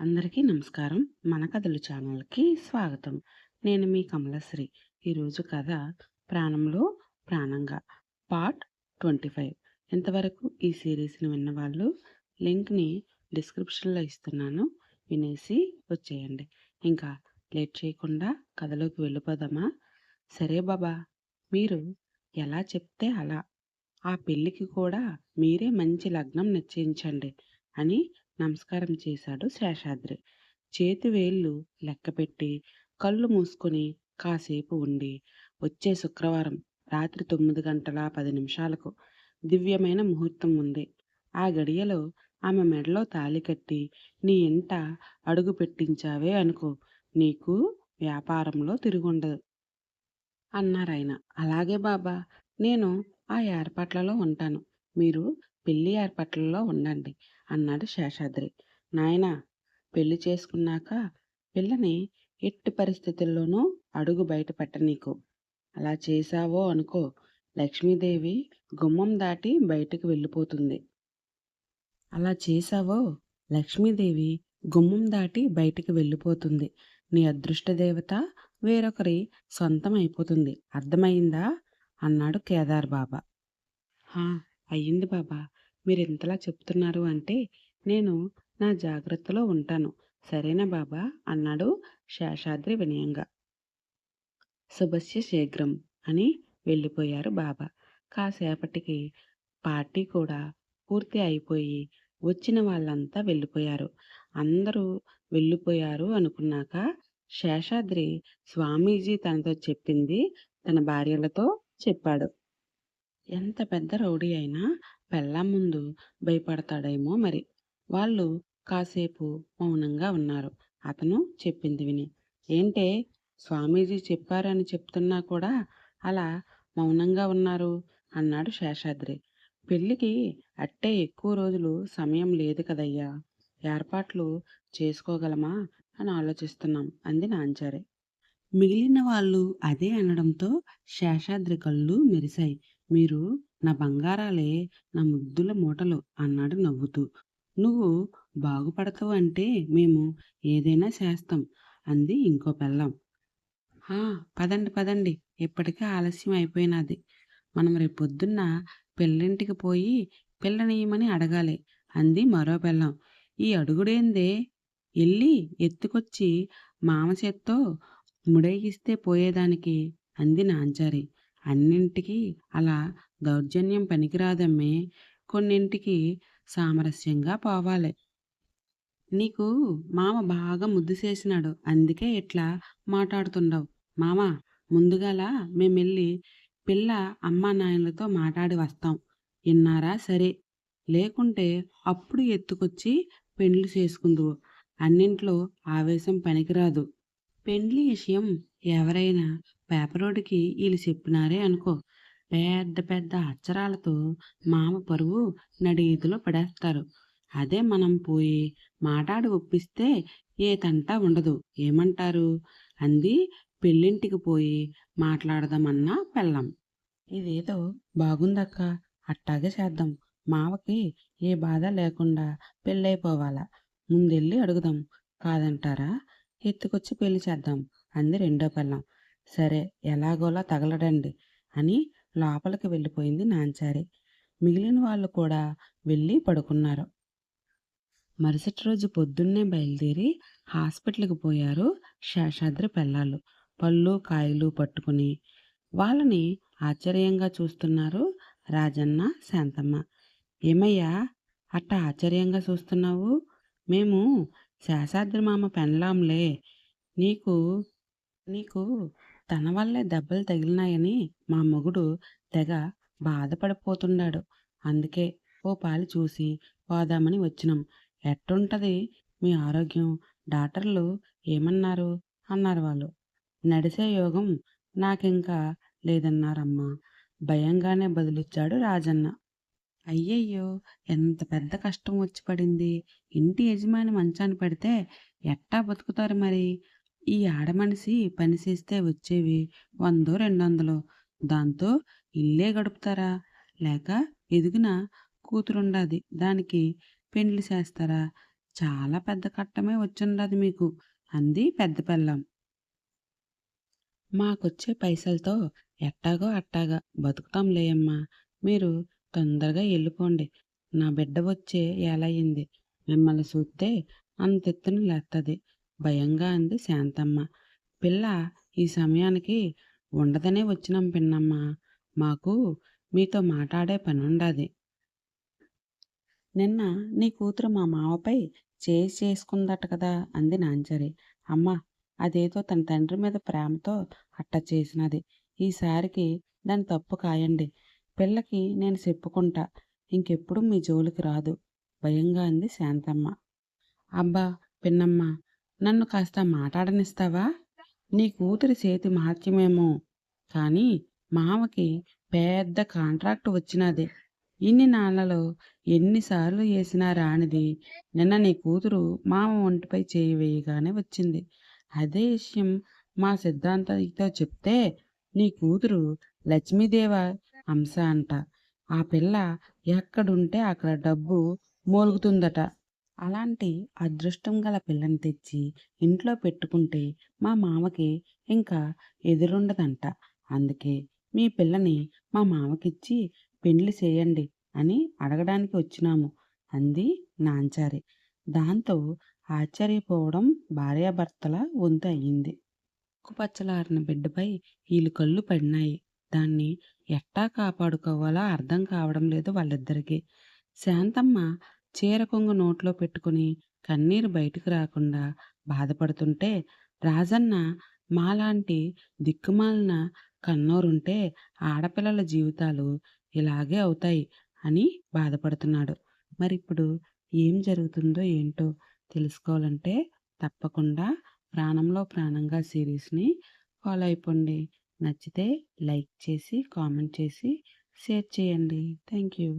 అందరికీ నమస్కారం. మన కథలు ఛానల్కి స్వాగతం. నేను మీ కమలశ్రీ. ఈరోజు కథ ప్రాణంలో ప్రాణంగా పార్ట్ ట్వంటీ ఫైవ్. ఇంతవరకు ఈ సిరీస్ని విన్నవాళ్ళు లింక్ని డిస్క్రిప్షన్లో ఇస్తున్నాను. వినేసి వచ్చేయండి. ఇంకా లేట్ చేయకుండా కథలోకి వెళ్ళిపోదామా? సరే బాబా. మీరు ఎలా చెప్తే అలా. ఆ పెళ్ళికి కూడా మీరే మంచి లగ్నం నిశ్చయించండి అని నమస్కారం చేశాడు శేషాద్రి. చేతి వేళ్ళు లెక్కపెట్టి కళ్ళు మూసుకొని కాసేపు ఉండి వచ్చే శుక్రవారం రాత్రి తొమ్మిది గంటల పది నిమిషాలకు దివ్యమైన ముహూర్తం ఉంది. ఆ గడియలో ఆమె మెడలో తాళి కట్టి నీ ఇంట అడుగు పెట్టించావే అనుకో నీకు వ్యాపారంలో తిరుగుండదు. అన్నారాయన అలాగే బాబా నేను ఆ ఏర్పాట్లలో ఉంటాను. మీరు పెళ్ళి ఏర్పాట్లలో ఉండండి. అన్నాడు శేషాద్రి. నాయన పెళ్ళి చేసుకున్నాక పిల్లని ఎట్టి పరిస్థితుల్లోనూ అడుగు బయట పెట్టనీకు అలా చేశావో అనుకో లక్ష్మీదేవి గుమ్మం దాటి బయటకు వెళ్ళిపోతుంది. అలా చేశావో లక్ష్మీదేవి గుమ్మం దాటి బయటికి వెళ్ళిపోతుంది. నీ అదృష్ట దేవత వేరొకరి సొంతం అయిపోతుంది అర్థమైందా? అన్నాడు కేదార్ బాబా "హా, అయ్యింది బాబా. మీరు ఇంతలా చెప్తున్నారు అంటే నేను నా జాగ్రత్తలో ఉంటాను. సరేనా బాబా? అన్నాడు శేషాద్రి వినయంగా. శుభస్య శీఘ్రం అని వెళ్ళిపోయారు బాబా. కాసేపటికి పార్టీ కూడా పూర్తి అయిపోయి వచ్చిన వాళ్ళంతా వెళ్ళిపోయారు. అందరూ వెళ్ళిపోయారు అనుకున్నాక శేషాద్రి స్వామీజీ తనతో చెప్పింది తన భార్యలతో చెప్పాడు. ఎంత పెద్ద రౌడీ అయినా పెళ్ళాం ముందు భయపడతాడేమో మరి. వాళ్ళు కాసేపు మౌనంగా ఉన్నారు. అతను చెప్పింది విని. ఏంటే స్వామీజీ చెప్పారని చెప్తున్నా కూడా అలా మౌనంగా ఉన్నారు అన్నాడు శేషాద్రి. పెళ్ళికి అట్టే ఎక్కువ రోజులు సమయం లేదు కదయ్యా. ఏర్పాట్లు చేసుకోగలమా అని ఆలోచిస్తున్నాం అంది నాంచారి. మిగిలిన వాళ్ళు అదే అనడంతో శేషాద్రి కళ్ళు మెరిశాయి. మీరు నా బంగారాలే నా ముద్దుల మూటలు అన్నాడు నవ్వుతూ. నువ్వు బాగుపడతావు అంటే మేము ఏదైనా చేస్తాం అంది ఇంకో పెళ్ళం. పదండి పదండి. ఇప్పటికే ఆలస్యం అయిపోయినది. మనం రేపొద్దున్న పెళ్ళింటికి పోయి పిల్లనియమని అడగాలి అంది మరో పెళ్ళం. ఈ అడుగుడేందే? ఎల్లి ఎత్తుకొచ్చి మామ చేత్తో ముడేగిస్తే పోయేదానికి అంది నాంచారి. అన్నింటికి అలా దౌర్జన్యం పనికిరాదమ్మే. కొన్నింటికి సామరస్యంగా పోవాలి. నీకు మామ బాగా ముద్దు చేసినాడు. అందుకే ఇట్లా మాట్లాడుతుండవు. మామ ముందుగాల మేమెళ్ళి పిల్ల అమ్మా నాయనలతో మాట్లాడి వస్తాం. విన్నారా సరే. లేకుంటే అప్పుడు ఎత్తుకొచ్చి పెండ్లి చేసుకుందువు. అన్నింట్లో ఆవేశం పనికిరాదు. పెండ్లి విషయం ఎవరైనా పేపరోడికి వీళ్ళు చెప్పినారే అనుకో. పెద్ద పెద్ద అక్షరాలతో మామ పరువు నడిగీతిలో పడేస్తారు. అదే మనం పోయి మాటాడి ఒప్పిస్తే ఏ తంట ఉండదు. ఏమంటారు? అంది పెళ్ళింటికి పోయి మాట్లాడదామన్నా పెళ్ళం. ఇదేదో బాగుందక్క. అట్టాగే చేద్దాం. మావకి ఏ బాధ లేకుండా పెళ్ళైపోవాలా. ముందెళ్ళి అడుగుదాం. కాదంటారా? ఎత్తుకొచ్చి పెళ్ళి చేద్దాం. అంది రెండో పెళ్ళం. సరే ఎలాగోలా తగలడండి అని లోపలికి వెళ్ళిపోయింది నాంచారి. మిగిలిన వాళ్ళు కూడా వెళ్ళి పడుకున్నారు. మరుసటి రోజు పొద్దున్నే బయలుదేరి హాస్పిటల్కి పోయారు శేషాద్రి పెళ్ళాలు పళ్ళు కాయలు పట్టుకుని వాళ్ళని ఆశ్చర్యంగా చూస్తున్నారు రాజన్న శాంతమ్మ. ఏమయ్యా అట్ట ఆశ్చర్యంగా చూస్తున్నావు? మేము శేషాద్రి మామ పెనలాంలే నీకు నీకు తన వల్లే దెబ్బలు తగిలినాయని మా మొగుడు తెగ బాధపడిపోతున్నాడు అందుకే ఓ పాలి చూసి పోదామని వచ్చినాం. ఎట్టుంటది? మీ ఆరోగ్యం? డాక్టర్లు ఏమన్నారు? అన్నారు వాళ్ళు. నడిసే యోగం నాకింకా లేదన్నారమ్మా. భయంగానే బదులిచ్చాడు రాజన్న. అయ్యయ్యో! ఎంత పెద్ద కష్టం వచ్చి పడింది. ఇంటి యజమాని మంచాన్ని పెడితే ఎట్టా బతుకుతారు మరి? ఈ ఆడమనిషి పనిచేస్తే వచ్చేవి వందో రెండు వందలు దాంతో ఇల్లే గడుపుతారా? లేక ఎదిగిన కూతురుండాది. దానికి పెండ్లి చేస్తారా? చాలా పెద్ద కట్టమే వచ్చుండదు మీకు. అంది పెద్ద పెళ్ళాం. మాకొచ్చే పైసలతో ఎట్టాగో అట్టాగా బతుకుతాం అమ్మా. మీరు తొందరగా వెళ్ళిపోండి నా బిడ్డ వచ్చే ఏలయ్యింది. మిమ్మల్ని చూస్తే అంతెత్తున లేస్తుంది భయంగా అంది శాంతమ్మ. పిల్ల ఈ సమయానికి ఉండదనే వచ్చినాం పిన్నమ్మ. మాకు మీతో మాట్లాడే పనుండాది. నిన్న నీ కూతురు మా మావపై చేసి చేసుకుందట కదా అంది నాంచరి అమ్మ అదేదో తన తండ్రి మీద ప్రేమతో అట్ట చేసినది. ఈసారికి దాని తప్పు కాయండి. పిల్లకి నేను చెప్పుకుంటా. ఇంకెప్పుడు మీ జోలికి రాదు. భయంగా అంది శాంతమ్మ. అబ్బా పిన్నమ్మ నన్ను కాస్త మాట్లాడనిస్తావా నీ కూతురి చేతి మహత్యమేమో. కానీ మామకి పెద్ద కాంట్రాక్ట్ వచ్చినది. ఇన్ని నాళ్ళలో ఎన్నిసార్లు వేసినా రానిది నిన్న నీ కూతురు మామ ఒంటిపై చేయి వేయగానే వచ్చింది. అదే విషయం మా సిద్ధాంతతో చెప్తే నీ కూతురు లక్ష్మీదేవ అంశ అంట. ఆ పిల్ల ఎక్కడుంటే అక్కడ డబ్బు మూలుగుతుందట. అలాంటి అదృష్టం గల పిల్లని తెచ్చి ఇంట్లో పెట్టుకుంటే మా మామకి ఇంకా ఎదురుండదంట. అందుకే మీ పిల్లని మా మామకిచ్చి పెండ్లి చేయండి అని అడగడానికి వచ్చినాము అంది నాంచారి. దాంతో ఆశ్చర్యపోవడం భార్యాభర్తల వంతు అయ్యింది ఉక్కుపచ్చలారిన బిడ్డపై వీళ్ళు కళ్ళు పడినాయి. దాన్ని ఎట్టా కాపాడుకోవాలో అర్థం కావడం లేదు వాళ్ళిద్దరికీ. శాంతమ్మ చీర కొంగు నోట్లో పెట్టుకుని కన్నీరు బయటకు రాకుండా బాధపడుతుంటే రాజన్న మాలాంటి దిక్కుమాలిన కన్నోరుంటే ఆడపిల్లల జీవితాలు ఇలాగే అవుతాయి అని బాధపడుతున్నాడు. మరి ఇప్పుడు ఏం జరుగుతుందో ఏంటో తెలుసుకోవాలంటే తప్పకుండా ప్రాణంలో ప్రాణంగా సిరీస్ని ఫాలో అయిపోండి. నచ్చితే లైక్ చేసి కామెంట్ చేసి షేర్ చేయండి. Thank you.